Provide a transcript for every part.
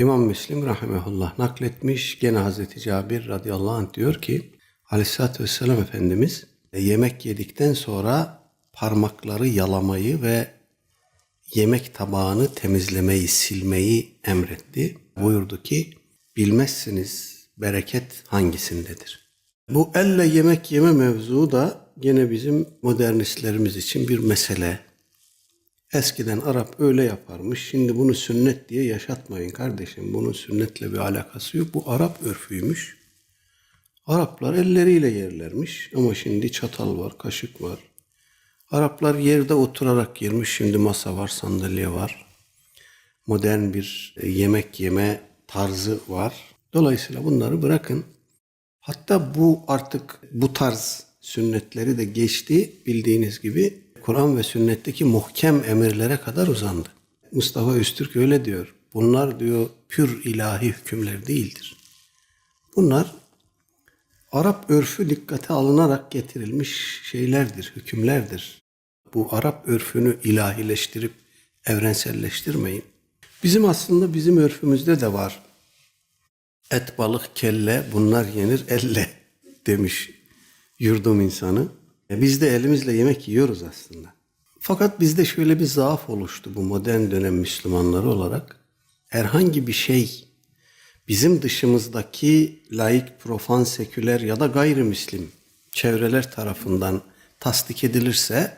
İmam Müslim rahimehullah nakletmiş. Gene Hazreti Cabir radıyallahu anh diyor ki Aleyhisselatü Vesselam Efendimiz "E, yemek yedikten sonra parmakları yalamayı ve yemek tabağını temizlemeyi, silmeyi emretti. Buyurdu ki bilmezsiniz bereket hangisindedir. Bu elle yemek yeme mevzu da gene bizim modernistlerimiz için bir mesele. Eskiden Arap öyle yaparmış. Şimdi bunu sünnet diye yaşatmayın kardeşim. Bunun sünnetle bir alakası yok. Bu Arap örfüymüş. Araplar elleriyle yerlermiş. Ama şimdi çatal var, kaşık var. Araplar yerde oturarak yermiş. Şimdi masa var, sandalye var. Modern bir e, yemek yeme tarzı var. Dolayısıyla bunları bırakın. Hatta bu artık bu tarz sünnetleri de geçti bildiğiniz gibi Kur'an ve sünnetteki muhkem emirlere kadar uzandı. Mustafa Öztürk öyle diyor. Bunlar diyor pür ilahi hükümler değildir. Bunlar Arap örfü dikkate alınarak getirilmiş şeylerdir, hükümlerdir. Bu Arap örfünü ilahileştirip evrenselleştirmeyin. Bizim aslında bizim örfümüzde de var. Et, balık, kelle bunlar yenir elle demiş yurdum insanı. E Biz de elimizle yemek yiyoruz aslında. Fakat bizde şöyle bir zaaf oluştu bu modern dönem Müslümanları olarak. Herhangi bir şey bizim dışımızdaki laik, profan, seküler ya da gayrimüslim çevreler tarafından tasdik edilirse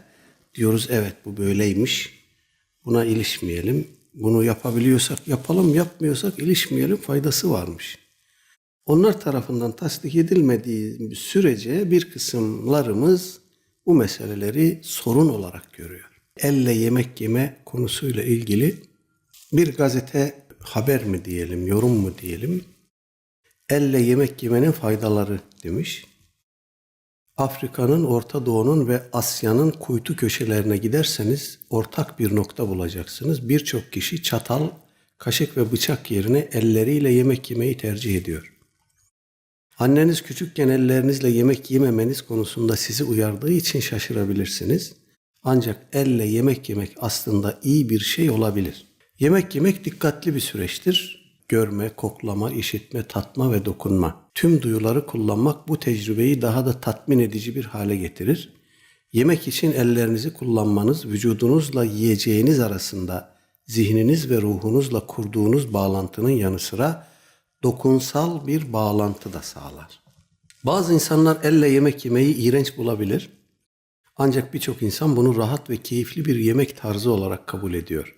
diyoruz evet bu böyleymiş. Buna ilişmeyelim. Bunu yapabiliyorsak yapalım, yapmıyorsak ilişmeyelim faydası varmış. Onlar tarafından tasdik edilmediği sürece bir kısımlarımız bu meseleleri sorun olarak görüyor. Elle yemek yeme konusuyla ilgili bir gazete haber mi diyelim, yorum mu diyelim? Elle yemek yemenin faydaları demiş. Afrika'nın, Orta Doğu'nun ve Asya'nın kuytu köşelerine giderseniz ortak bir nokta bulacaksınız. Birçok kişi çatal, kaşık ve bıçak yerine elleriyle yemek yemeyi tercih ediyor. Anneniz küçükken ellerinizle yemek yememeniz konusunda sizi uyardığı için şaşırabilirsiniz. Ancak elle yemek yemek aslında iyi bir şey olabilir. Yemek yemek dikkatli bir süreçtir. Görme, koklama, işitme, tatma ve dokunma. Tüm duyuları kullanmak bu tecrübeyi daha da tatmin edici bir hale getirir. Yemek için ellerinizi kullanmanız vücudunuzla yiyeceğiniz arasında zihniniz ve ruhunuzla kurduğunuz bağlantının yanı sıra dokunsal bir bağlantı da sağlar. Bazı insanlar elle yemek yemeyi iğrenç bulabilir. Ancak birçok insan bunu rahat ve keyifli bir yemek tarzı olarak kabul ediyor.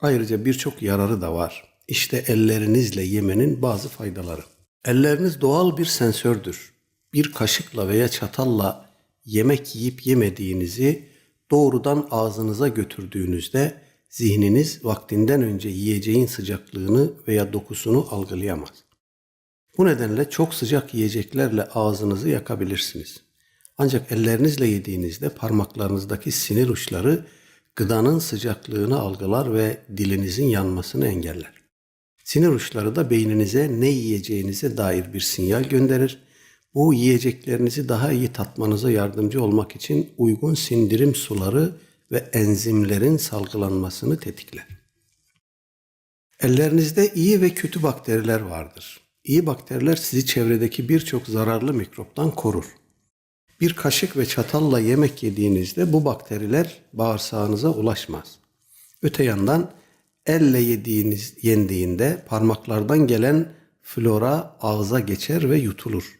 Ayrıca birçok yararı da var. İşte ellerinizle yemenin bazı faydaları. Elleriniz doğal bir sensördür. Bir kaşıkla veya çatalla yemek yiyip yemediğinizi doğrudan ağzınıza götürdüğünüzde zihniniz vaktinden önce yiyeceğin sıcaklığını veya dokusunu algılayamaz. Bu nedenle çok sıcak yiyeceklerle ağzınızı yakabilirsiniz. Ancak ellerinizle yediğinizde parmaklarınızdaki sinir uçları gıdanın sıcaklığını algılar ve dilinizin yanmasını engeller. Sinir uçları da beyninize ne yiyeceğinize dair bir sinyal gönderir. Bu yiyeceklerinizi daha iyi tatmanıza yardımcı olmak için uygun sindirim suları ve enzimlerin salgılanmasını tetikler. Ellerinizde iyi ve kötü bakteriler vardır. İyi bakteriler sizi çevredeki birçok zararlı mikroptan korur. Bir kaşık ve çatalla yemek yediğinizde bu bakteriler bağırsağınıza ulaşmaz. Öte yandan elle yediğiniz yendiğinde parmaklardan gelen flora ağza geçer ve yutulur.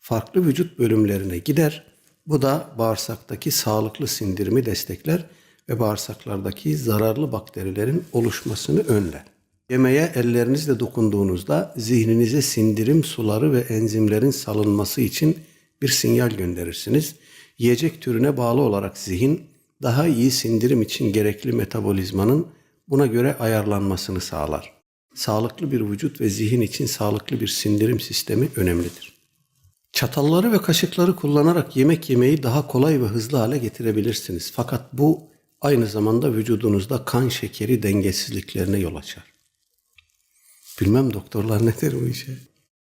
Farklı vücut bölümlerine gider. Bu da bağırsaktaki sağlıklı sindirimi destekler ve bağırsaklardaki zararlı bakterilerin oluşmasını önler. Yemeğe ellerinizle dokunduğunuzda zihninize sindirim suları ve enzimlerin salınması için bir sinyal gönderirsiniz. Yiyecek türüne bağlı olarak zihin daha iyi sindirim için gerekli metabolizmanın buna göre ayarlanmasını sağlar. Sağlıklı bir vücut ve zihin için sağlıklı bir sindirim sistemi önemlidir. Çatalları ve kaşıkları kullanarak yemek yemeyi daha kolay ve hızlı hale getirebilirsiniz. Fakat bu aynı zamanda vücudunuzda kan şekeri dengesizliklerine yol açar. Bilmem doktorlar ne der bu işe.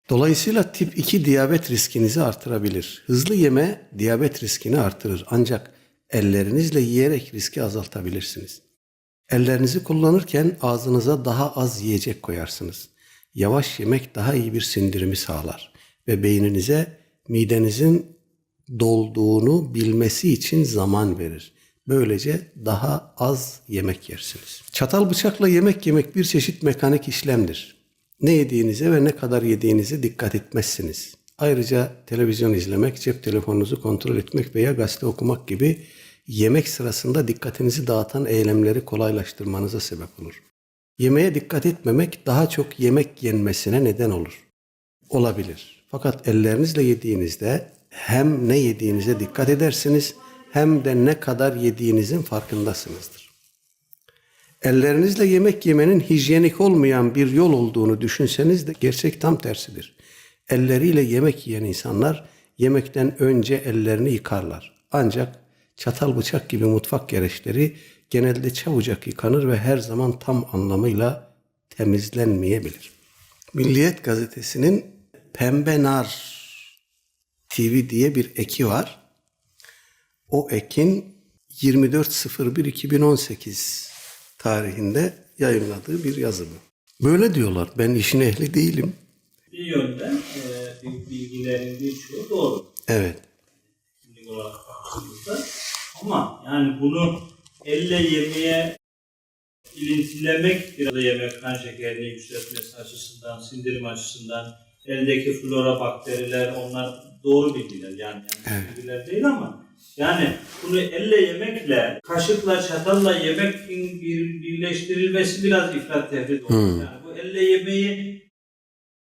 Dolayısıyla tip 2 diyabet riskinizi artırabilir. Hızlı yeme diyabet riskini artırır ancak ellerinizle yiyerek riski azaltabilirsiniz. Ellerinizi kullanırken ağzınıza daha az yiyecek koyarsınız. Yavaş yemek daha iyi bir sindirimi sağlar ve beyninize midenizin dolduğunu bilmesi için zaman verir. Böylece daha az yemek yersiniz. Çatal bıçakla yemek yemek bir çeşit mekanik işlemdir. Ne yediğinize ve ne kadar yediğinize dikkat etmezsiniz. Ayrıca televizyon izlemek, cep telefonunuzu kontrol etmek veya gazete okumak gibi yemek sırasında dikkatinizi dağıtan eylemleri kolaylaştırmanıza sebep olur. Yemeğe dikkat etmemek daha çok yemek yenmesine neden olur. Olabilir. Fakat ellerinizle yediğinizde hem ne yediğinize dikkat edersiniz hem de ne kadar yediğinizin farkındasınızdır. Ellerinizle yemek yemenin hijyenik olmayan bir yol olduğunu düşünseniz de gerçek tam tersidir. Elleriyle yemek yiyen insanlar yemekten önce ellerini yıkarlar. Ancak çatal bıçak gibi mutfak gereçleri genelde çabucak yıkanır ve her zaman tam anlamıyla temizlenmeyebilir. Milliyet gazetesinin Pembe Nar TV diye bir eki var. O ekin 24.01.2018 tarihinde yayınladığı bir yazı bu. Böyle diyorlar. Ben işin ehli değilim. Bir yönden e, bir bilgilerin birçoğu doğru. Evet. Kimlik olarak baktığımızda. Ama yani bunu elle yemeye ilintilemek biraz da yemek kan şekerini yükseltmesi açısından, sindirim açısından, eldeki flora bakteriler onlar doğru bilgiler yani yanlış Evet. bilgiler değil ama yani bunu elle yemekle, kaşıkla, çatalla yemekin bir, birleştirilmesi biraz ifrat tefrit olur. Hmm. Yani bu elle yemeği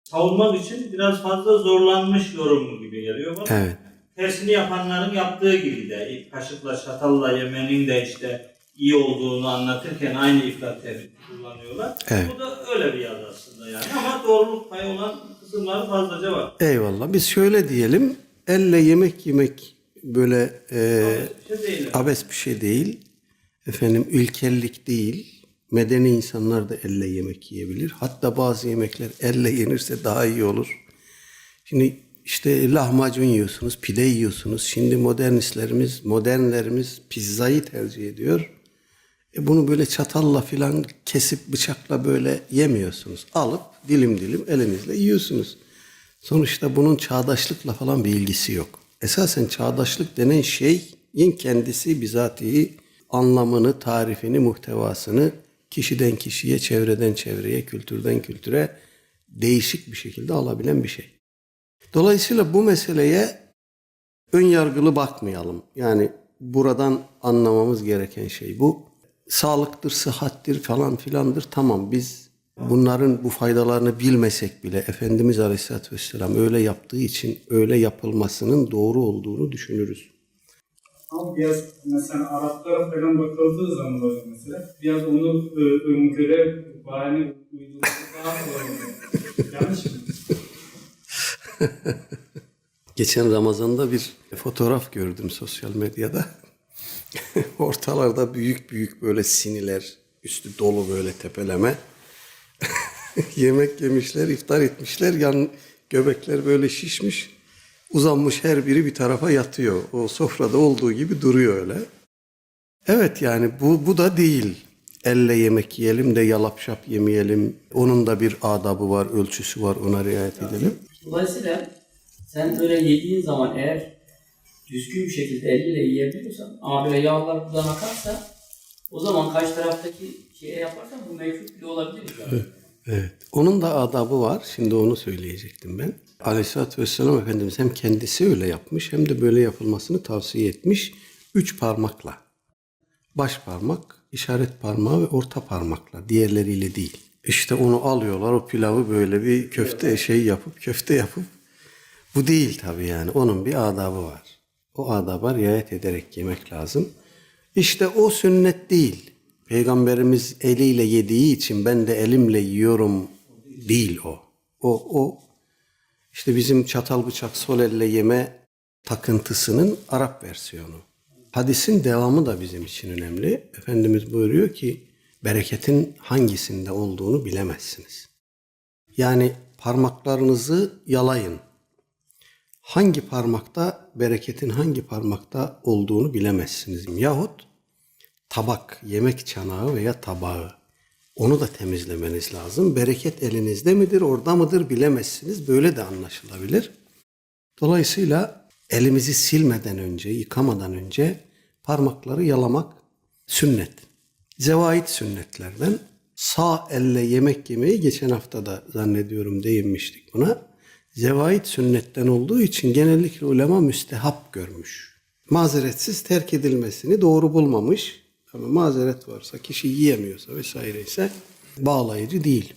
savunmak için biraz fazla zorlanmış yorumu gibi geliyor bana. Evet. Tersini yapanların yaptığı gibi de kaşıkla çatalla yemenin de işte iyi olduğunu anlatırken aynı ifrat tefrit kullanıyorlar. Evet. Bu da öyle bir yazı aslında yani ama doğruluk payı olan kısımları fazlaca var. Eyvallah. Biz şöyle diyelim. Elle yemek yemek böyle e, Bir şey değil. abes bir şey değil. Efendim ülkellik değil. Medeni insanlar da elle yemek yiyebilir. Hatta bazı yemekler elle yenirse daha iyi olur. Şimdi işte lahmacun yiyorsunuz, pide yiyorsunuz. Şimdi modernistlerimiz, modernlerimiz pizzayı tercih ediyor. E bunu böyle çatalla filan kesip bıçakla böyle yemiyorsunuz. Alıp dilim dilim elinizle yiyorsunuz. Sonuçta bunun çağdaşlıkla falan bir ilgisi yok. Esasen çağdaşlık denen şeyin kendisi bizatihi anlamını, tarifini, muhtevasını kişiden kişiye, çevreden çevreye, kültürden kültüre değişik bir şekilde alabilen bir şey. Dolayısıyla bu meseleye ön yargılı bakmayalım. Yani buradan anlamamız gereken şey bu. Sağlıktır, sıhhattir falan filandır. Tamam biz bunların bu faydalarını bilmesek bile Efendimiz Aleyhisselatü Vesselam öyle yaptığı için öyle yapılmasının doğru olduğunu düşünürüz. Ama biraz mesela Araplara falan bakıldığı zaman hocam mesela biraz onu e, öngöre bahane uydurması daha kolay oluyor. Yanlış mı? Geçen Ramazan'da bir fotoğraf gördüm sosyal medyada. Ortalarda büyük büyük böyle siniler, üstü dolu böyle tepeleme. Yemek yemişler, iftar etmişler. Yan göbekler böyle şişmiş. Uzanmış her biri bir tarafa yatıyor. O sofrada olduğu gibi duruyor öyle. Evet yani bu, bu da değil. Elle yemek yiyelim de yalap şap yemeyelim. Onun da bir adabı var, ölçüsü var. Ona riayet edelim. Dolayısıyla sen öyle yediğin zaman eğer düzgün bir şekilde eliyle yiyebiliyorsan ama böyle yağlar buradan akarsa o zaman karşı taraftaki şeye yaparsan bu mevcut bile olabilir. Yani. Evet. Onun da adabı var. Şimdi onu söyleyecektim ben. Aleyhisselatü Vesselam Efendimiz hem kendisi öyle yapmış hem de böyle yapılmasını tavsiye etmiş. Üç parmakla. Baş parmak, işaret parmağı ve orta parmakla. Diğerleriyle değil. İşte onu alıyorlar o pilavı böyle bir köfte şey yapıp köfte yapıp bu değil tabii yani. Onun bir adabı var. O adaba riayet ederek yemek lazım. İşte o sünnet değil. Peygamberimiz eliyle yediği için ben de elimle yiyorum değil o. O, o işte bizim çatal bıçak sol elle yeme takıntısının Arap versiyonu. Hadisin devamı da bizim için önemli. Efendimiz buyuruyor ki bereketin hangisinde olduğunu bilemezsiniz. Yani parmaklarınızı yalayın. Hangi parmakta bereketin hangi parmakta olduğunu bilemezsiniz. Yahut tabak, yemek çanağı veya tabağı. Onu da temizlemeniz lazım. Bereket elinizde midir, orada mıdır bilemezsiniz. Böyle de anlaşılabilir. Dolayısıyla elimizi silmeden önce, yıkamadan önce parmakları yalamak sünnet. Zevait sünnetlerden sağ elle yemek yemeyi geçen hafta da zannediyorum değinmiştik buna. Zevait sünnetten olduğu için genellikle ulema müstehap görmüş. Mazeretsiz terk edilmesini doğru bulmamış. Ama mazeret varsa, kişi yiyemiyorsa vesaire ise bağlayıcı değil.